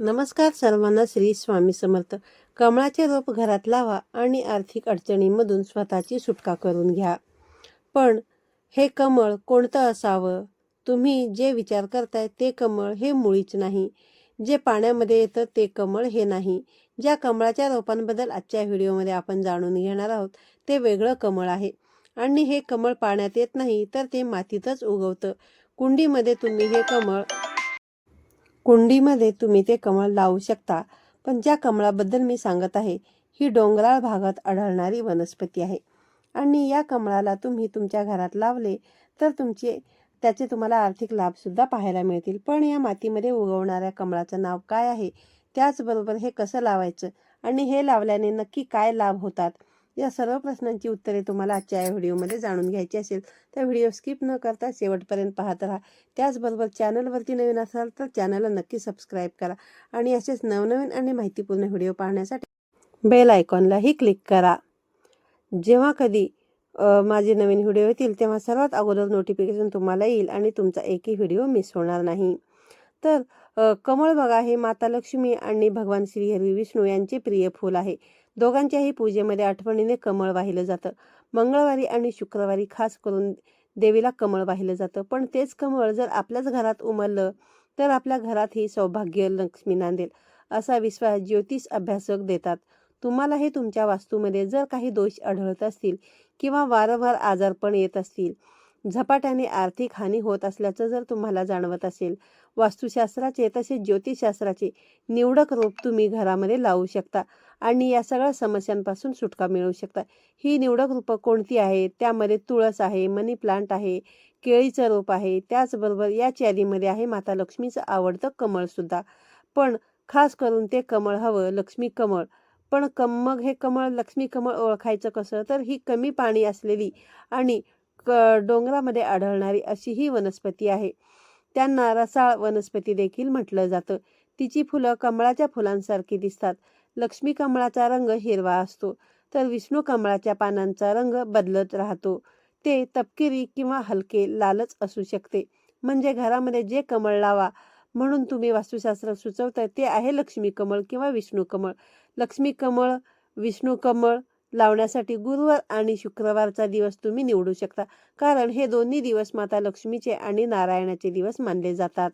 नमस्कार सर्वांना श्री स्वामी समर्थ. कमळाचे रोप घरात लावा आणि आर्थिक अडचणींमधून स्वतःची सुटका करून घ्या. पण हे कमळ कोणतं असावं? तुम्ही जे विचार करताय ते कमळ हे मुळीच नाही. जे पाण्यामध्ये येतं ते कमळ हे नाही. ज्या कमळाच्या रोपांबद्दल आजच्या व्हिडिओमध्ये आपण जाणून घेणार आहोत ते वेगळं कमळ आहे. आणि हे कमळ पाण्यात येत नाही तर ते मातीतच उगवतं. कुंडीमध्ये तुम्ही हे कमळ कुंडीमध्ये तुम्ही ते कमळ लावू शकता पण ज्या कमळाबद्दल मी सांगत आहे ही डोंगराळ भागात आढळणारी वनस्पती आहे. आणि या कमळाला तुम्ही तुमच्या घरात लावले तर तुमचे त्याचे तुम्हाला आर्थिक लाभसुद्धा पाहायला मिळतील. पण या मातीमध्ये उगवणाऱ्या कमळाचं नाव काय आहे? त्याचबरोबर हे कसं लावायचं? आणि हे लावल्याने नक्की काय लाभ होतात? या सर्व प्रश्नांची उत्तरे तुम्हाला आजच्या या व्हिडिओमध्ये जाणून घ्यायची असेल तर व्हिडिओ स्किप न करता शेवटपर्यंत पाहत राहा. त्याचबरोबर चॅनलवरती नवीन असाल तर चॅनलला नक्की सबस्क्राईब करा आणि असेच नवनवीन आणि माहितीपूर्ण व्हिडिओ पाहण्यासाठी बेल आयकॉनलाही क्लिक करा. जेव्हा कधी माझे नवीन व्हिडिओ येतील तेव्हा सर्वात अगोदर नोटिफिकेशन तुम्हाला येईल आणि तुमचा एकही व्हिडिओ मिस होणार नाही. तर कमळ बघा हे माता लक्ष्मी आणि भगवान श्रीहरी विष्णू यांचे प्रिय फूल आहे. दोघांच्याही पूजेमध्ये आठवणीने कमळ वाहिलं जातं. मंगळवारी आणि शुक्रवारी खास करून देवीला कमळ वाहिलं जातं. पण तेच कमळ जर आपल्याच घरात उमललं तर आपल्या घरात ही सौभाग्य लक्ष्मी नांदेल असा विश्वास ज्योतिष अभ्यासक देतात. तुम्हालाही तुमच्या वास्तूमध्ये जर काही दोष आढळत असतील किंवा वारंवार आजारपण येत असतील झपाट्याने आर्थिक हानी होत असल्याचं जर तुम्हाला जाणवत असेल वास्तुशास्त्राचे तसेच ज्योतिषशास्त्राचे निवडक रोप तुम्ही घरामध्ये लावू शकता आणि या सगळ्या समस्यांपासून सुटका मिळवू शकता. ही निवडक रूपं कोणती आहेत? त्यामध्ये तुळस आहे मनी प्लांट आहे केळीचं रोप आहे त्याचबरोबर या यादीमध्ये आहे माता लक्ष्मीचं आवडतं कमळसुद्धा पण खास करून ते कमळ हवं लक्ष्मी कमळ. पण कम मग हे कमळ लक्ष्मी कमळ ओळखायचं कसं? तर ही कमी पाणी असलेली आणि क डोंगरामध्ये आढळणारी अशी ही वनस्पती आहे. त्यांना रसाळ वनस्पती देखील म्हटलं जातं. तिची फुलं कमळाच्या फुलांसारखी दिसतात. लक्ष्मी कमळाचा रंग हिरवा असतो तर विष्णू कमळाच्या पानांचा रंग बदलत राहतो. ते तपकिरी किंवा हलके लालच असू शकते. म्हणजे घरामध्ये जे कमळ लावा म्हणून तुम्ही वास्तुशास्त्र सुचवताय ते आहे लक्ष्मी कमळ किंवा विष्णू कमळ. लक्ष्मी कमळ विष्णू कमळ लावण्यासाठी गुरुवार आणि शुक्रवारचा दिवस तुम्ही निवडू शकता. कारण हे दोन्ही दिवस माता लक्ष्मीचे आणि नारायणाचे दिवस मानले जातात.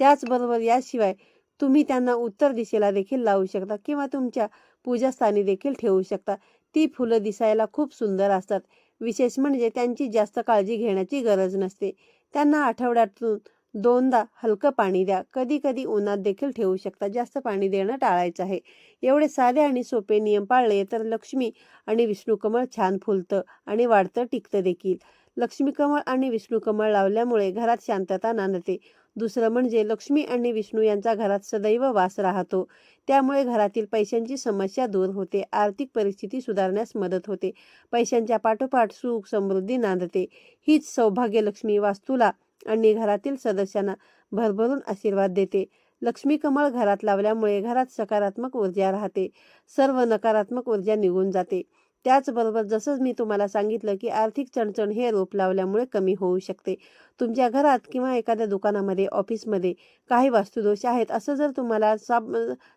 त्याचबरोबर याशिवाय तुम्ही त्यांना उत्तर दिशेला देखील लावू शकता किंवा तुमच्या पूजास्थानी देखील ठेवू शकता. ती फुलं दिसायला खूप सुंदर असतात. विशेष म्हणजे त्यांची जास्त काळजी घेण्याची गरज नसते. त्यांना आठवड्यातून दोनदा हलकं पाणी द्या. कधी कधी उन्हात देखील ठेवू शकता. जास्त पाणी देणं टाळायचं आहे. एवढे साधे आणि सोपे नियम पाळले तर लक्ष्मी आणि विष्णूकमळ छान फुलतं आणि वाढतं टिकतं देखील. लक्ष्मीकमळ आणि विष्णूकमळ लावल्यामुळे घरात शांतता नांदते. दुसरं म्हणजे लक्ष्मी आणि विष्णू यांचा घरात सदैव वास राहतो. त्यामुळे घरातील पैशांची समस्या दूर होते. आर्थिक परिस्थिती सुधारण्यास मदत होते. पैशांच्या पाठोपाठ सुख समृद्धी नांदते. हीच सौभाग्य लक्ष्मी वास्तूला आणि घरातील सदस्यांना भरभरून आशीर्वाद देते. लक्ष्मी कमळ घरात लावल्यामुळे घरात सकारात्मक ऊर्जा राहते. सर्व नकारात्मक ऊर्जा निघून जाते. त्याचबरोबर जसंच मी तुम्हाला सांगितलं की आर्थिक चणचण हे रोप लावल्यामुळे कमी होऊ शकते. तुमच्या घरात किंवा एखाद्या दुकानामध्ये ऑफिसमध्ये काही वास्तुदोष आहेत असं जर तुम्हाला साब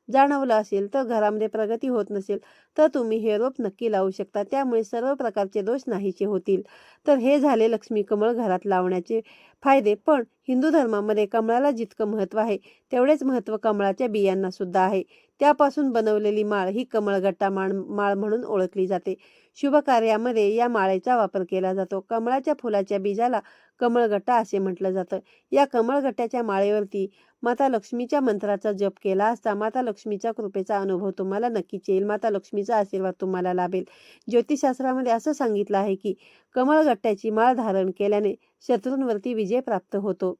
जाणवलं असेल तर घरामध्ये प्रगती होत नसेल तर तुम्ही हे रोप नक्की लावू शकता. त्यामुळे सर्व प्रकारचे दोष नाहीचे होतील. तर हे झाले लक्ष्मी कमळ घरात लावण्याचे फायदे पण हिंदू धर्मामध्ये कमळाला जितकं महत्त्व आहे तेवढेच महत्त्व कमळाच्या बियांना सुद्धा आहे. त्यापासून बनवलेली माळ ही कमळगट्टा माळ माळ म्हणून ओळखली जाते. शुभ कार्यामध्ये या माळेचा वापर केला जातो. कमळाच्या फुलाच्या बीजाला कमळगट्टा असे म्हटलं जातं. या कमळगट्ट्याच्या माळेवरती माता लक्ष्मीच्या मंत्राचा जप केला असता माता लक्ष्मीच्या कृपेचा अनुभव तुम्हाला नक्कीच येईल. माता लक्ष्मीचा आशीर्वाद तुम्हाला लाभेल. ज्योतिषशास्त्रामध्ये असं सांगितलं आहे की कमळगट्ट्याची माळ धारण केल्याने शत्रूंवरती विजय प्राप्त होतो.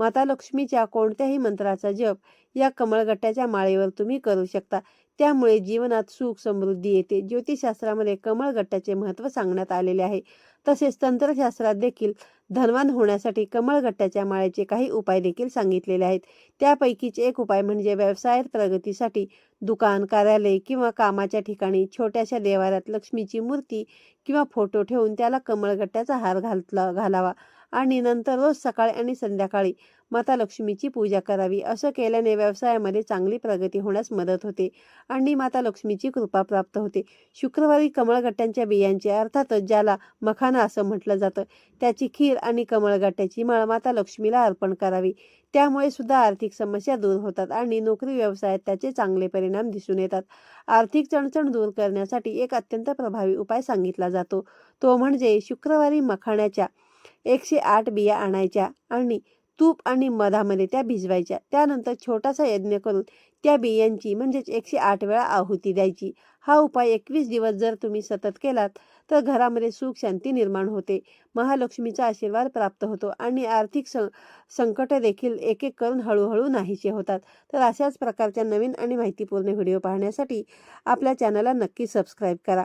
माता लक्ष्मीच्या कोणत्याही मंत्राचा जप या कमळगट्ट्याच्या माळेवर तुम्ही करू शकता. त्यामुळे जीवनात सुख समृद्धी येते. ज्योतिषशास्त्रामध्ये कमळगट्ट्याचे महत्त्व सांगण्यात आलेले आहे. तसेच तंत्रशास्त्रात देखील धनवान होण्यासाठी कमळगट्ट्याच्या माळेचे काही उपाय देखील सांगितलेले आहेत. त्यापैकीच एक उपाय म्हणजे व्यवसायात प्रगतीसाठी दुकान कार्यालय किंवा कामाच्या ठिकाणी छोट्याशा देवाऱ्यात लक्ष्मीची मूर्ती किंवा फोटो ठेवून त्याला कमळगट्ट्याचा हार घालतला घालावा. आणि नंतर रोज सकाळी आणि संध्याकाळी माता लक्ष्मीची पूजा करावी. असं केल्याने व्यवसायामध्ये चांगली प्रगती होण्यास मदत होते आणि माता लक्ष्मीची कृपा प्राप्त होते. शुक्रवारी कमळगट्ट्यांच्या बियांचे अर्थातच ज्याला मखाना असं म्हटलं जातं त्याची खीर आणि कमळगट्ट्याची माळ माता लक्ष्मीला अर्पण करावी. त्यामुळे सुद्धा आर्थिक समस्या दूर होतात आणि नोकरी व्यवसायात त्याचे चांगले परिणाम दिसून येतात. आर्थिक चणचण दूर करण्यासाठी एक अत्यंत प्रभावी उपाय सांगितला जातो. तो म्हणजे शुक्रवारी मखाण्याच्या एकशे आठ बिया आणायच्या आणि तूप आणि मधामध्ये त्या भिजवायच्या. त्यानंतर छोटासा यज्ञ करून त्या बियांची म्हणजेच एकशे आठ वेळा आहुती द्यायची. हा उपाय एकवीस दिवस जर तुम्ही सतत केलात तर घरामध्ये सुख शांती निर्माण होते. महालक्ष्मीचा आशीर्वाद प्राप्त होतो आणि आर्थिक सं संकट देखील एक एक करून हळूहळू नाहीसे होतात. तर अशाच प्रकारच्या नवीन आणि माहितीपूर्ण व्हिडिओ पाहण्यासाठी आपल्या चॅनलला नक्की सबस्क्राईब करा.